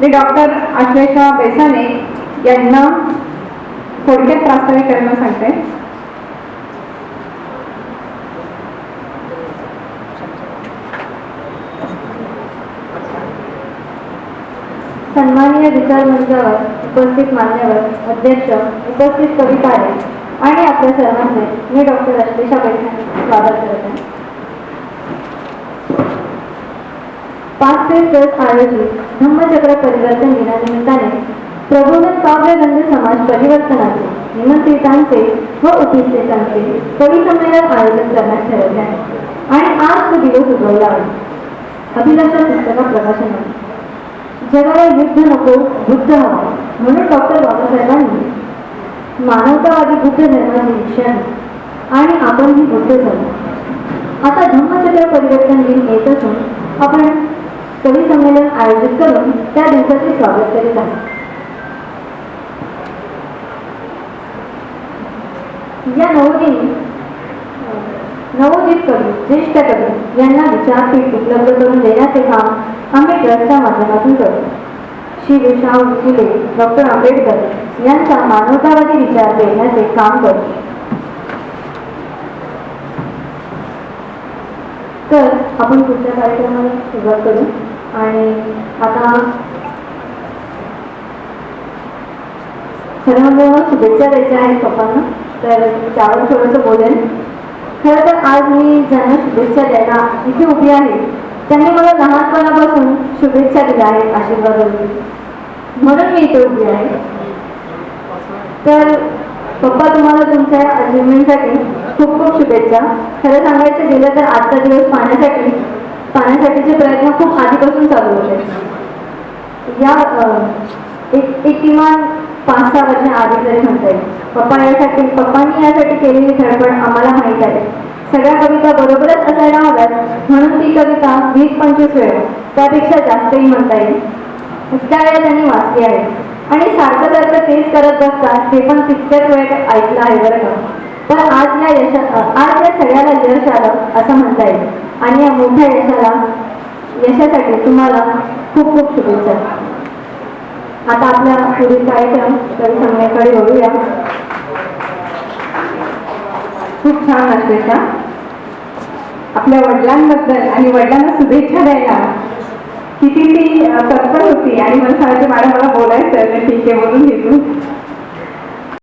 मी doctor Ashlesha बेसाने यांना थोडक्यात प्रास्ताविक करायला सांगते. सन्माननीय विचार मंचावर उपस्थित मान्यवर अध्यक्ष उपस्थित कविता आणि आपल्या सर्वांचे मी डॉक्टर अश्लेषा बैसाने स्वागत करत आहे. पाच ते दस आयोजित धम्मचक्र परिवर्तन दिनानिमित्ताने प्रबोधन काव्यगंध समाज परिवर्तनाचे निमंत्रितांचे व उपस्थितांचे कवी संमेलन आयोजन करण्यात ठरवले आहे. आणि आज तो दिवस उगवला आहे. अभिलाषा पुस्तका प्रकाशनाने जगाला युद्ध नको बुद्ध हवा म्हणून डॉक्टर बाबासाहेबांनी मानवतावादी बुद्ध धर्माची दीक्षा आणि आपण ही बुद्ध झालो. आता धम्मचक्र परिवर्तन दिन येत असून आपण कवी संमेलन आयोजित करून त्या दिवसाचे स्वागत करीत आहे. या नवदिनी नवोदित कवी ज्येष्ठ कवी यांना विचारपीठ उपलब्ध करून देण्याचे काम आम्ही ट्रस्टच्या माध्यमातून करतो. श्री विशाल फुले डॉक्टर आंबेडकर यांचा मानवतावादी विचार देण्याचे काम करतो. तर आपण पुढच्या कार्यक्रमाला सुरुवात करू. आणि आता सर्वांना शुभेच्छा द्यायच्या आहेत पप्पांना. तर त्यावर थोडंसं बोलेन. खरं तर आज मी ज्यांना शुभेच्छा द्यायला इथे उभी आहे त्यांनी मला लहानपणापासून शुभेच्छा दिल्या आहेत आशीर्वाद म्हणून मी इथे उभी आहे. तर पप्पा तुम्हाला तुमच्या अचिव्हमेंटसाठी खूप खूप शुभेच्छा. खरं सांगायचं गेलं तर आजचा दिवस पाण्यासाठी पाण्यासाठीचे प्रयत्न खूप आधीपासून चालू होते. या एक एक किमान पाच सहा वर्ष आधी तरी म्हणता येईल. पप्पा यासाठी पप्पांनी यासाठी केलेली धडपड आम्हाला माहीत आहे. सगळ्या कविता बरोबरच असायला हव्यात म्हणून ती कविता वीस पंचवीस वेळा त्यापेक्षा जास्तही म्हणता येईल. इतक्या वेळा त्यांनी वाचली आहे. आणि सारखं सारखं तेच करत बसतात हे पण तितक्याच वेळ ऐकलं आहे बरं का. तर आज या यशा आज या सगळ्याला यश आलं असं म्हणता येईल. आणि या मोठ्या यशाला यशासाठी तुम्हाला खूप खूप शुभेच्छा. आता आपल्या पुढील कार्यक्रम कवी वळूया खूप छान आश्लेषा आपल्या वडिलांबद्दल आणि वडिलांना शुभेच्छा द्यायला. किती ती तत्पर होती आणि मला सांगायचं मॅडम मला बोलायचं ठीक आहे म्हणून घेतो